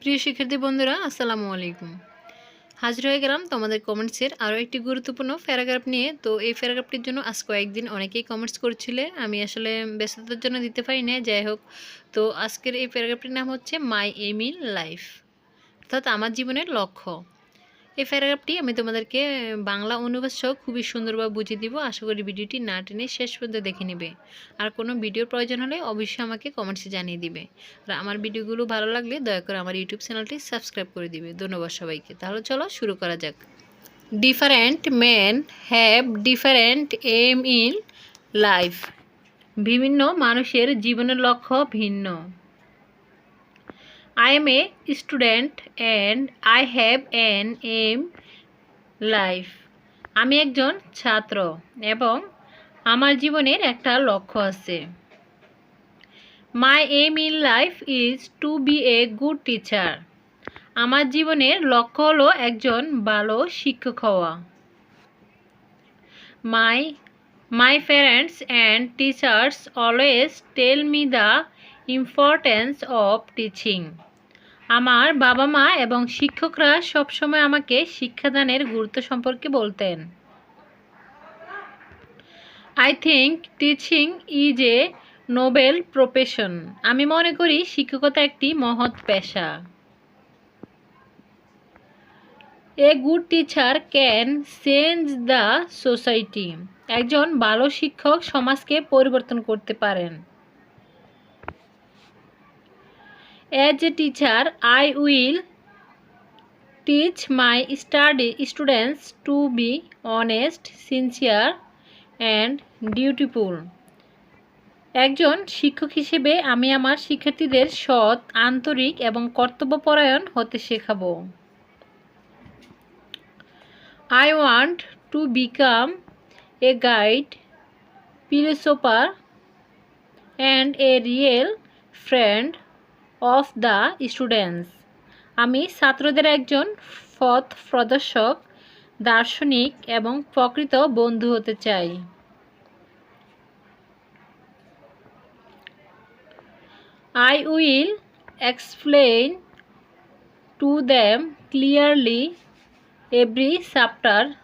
প্রিয় শিক্ষার্থী বন্ধুরা, আসসালামু আলাইকুম। হাজির হয়ে গেলাম তোমাদের কমেন্টসের আরও একটি গুরুত্বপূর্ণ প্যারাগ্রাফ নিয়ে। তো এই প্যারাগ্রাফটির জন্য আজ কয়েকদিন অনেকেই কমেন্টস করছিলে, আমি আসলে ব্যস্ততার জন্য দিতে পারি না যাই হোক। তো আজকের এই প্যারাগ্রাফটির নাম হচ্ছে মাই এম ইন লাইফ অর্থাৎ আমার জীবনের লক্ষ্য। এই প্যারাগ্রাফটি আমি তোমাদেরকে বাংলা অনুবাদ সহ খুবই সুন্দরভাবে বুঝিয়ে দিব। আশা করি ভিডিওটি না টেনে শেষ পর্যন্ত দেখে নেবে। আর কোনো ভিডিওর প্রয়োজন হলে অবশ্যই আমাকে কমেন্টসে জানিয়ে দিবে। আর আমার ভিডিওগুলো ভালো লাগলে দয়া করে আমার ইউটিউব চ্যানেলটি সাবস্ক্রাইব করে দিবে। ধন্যবাদ সবাইকে। তাহলে চলো শুরু করা যাক। Different men have different aim in life বিভিন্ন মানুষের জীবনের লক্ষ্য ভিন্ন। I am a student and I have an aim life আমি একজন ছাত্র এবং আমার জীবনের একটা লক্ষ্য আছে। My aim in life is to be a good teacher আমার জীবনের লক্ষ্য হলো একজন ভালো শিক্ষক হওয়া। My my parents and teachers always tell me the importance of teaching আমার বাবা মা এবং শিক্ষকরা সবসময় আমাকে শিক্ষাদানের গুরুত্ব সম্পর্কে বলতেন। I think teaching is a noble profession আমি মনে করি শিক্ষকতা একটি মহৎ পেশা। A good teacher can change the society একজন ভালো শিক্ষক সমাজকে পরিবর্তন করতে পারেন। As a teacher I will teach my study students to be honest sincere and dutiful একজন শিক্ষক হিসেবে আমি আমার শিক্ষার্থীদের সৎ, আন্তরিক এবং কর্তব্যপরায়ণ হতে শেখাবো। I want to become a guide philosopher and a real friend of the students. আমি ছাত্রদের একজন পথ প্রদর্শক, দার্শনিক এবং প্রকৃত বন্ধু হতে চাই। I will explain to them clearly every chapter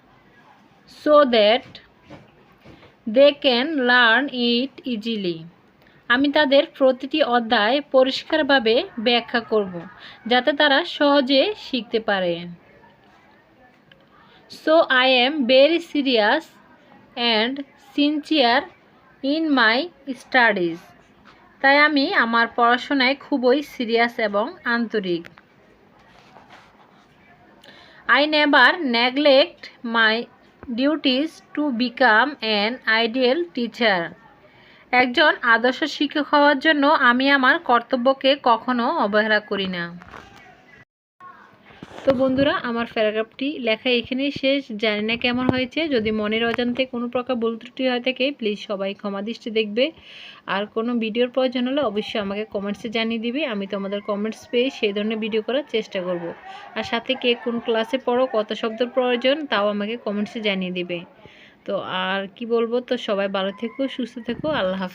so that they can learn it easily আমি তাদের প্রতিটি অধ্যায় পরিষ্কারভাবে ব্যাখ্যা করব, যাতে তারা সহজে শিখতে পারে। So I am very serious and sincere in my studies তাই আমি আমার পড়াশোনায় খুবই সিরিয়াস এবং আন্তরিক। I never neglect my duties to become an ideal teacher. একজন আদর্শ শিক্ষক হওয়ার জন্য আমি আমার কর্তব্যকে কখনো অবহেলা করি না। তো বন্ধুরা, আমার প্যারাগ্রাফটি লেখা এখানেই শেষ। জানি না কেমন হয়েছে। যদি মনের অজান্তে কোনো প্রকার ভুল ত্রুটি হয়ে থাকে প্লিজ সবাই ক্ষমা দৃষ্টি দেখবে। আর কোনো ভিডিওর প্রয়োজন হলে অবশ্যই আমাকে কমেন্টসে জানিয়ে দিবে। আমি তোমাদের কমেন্টস পেয়ে সেই ধরনের ভিডিও করার চেষ্টা করব। আর সাথে কে কোন ক্লাসে পড়ো, কত শব্দের প্রয়োজন, তাও আমাকে কমেন্টসে জানিয়ে দিবে। তো আর কি বলব? তো সবাই ভালো থেকো সুস্থ থেকো আল্লাহ হাফিজ।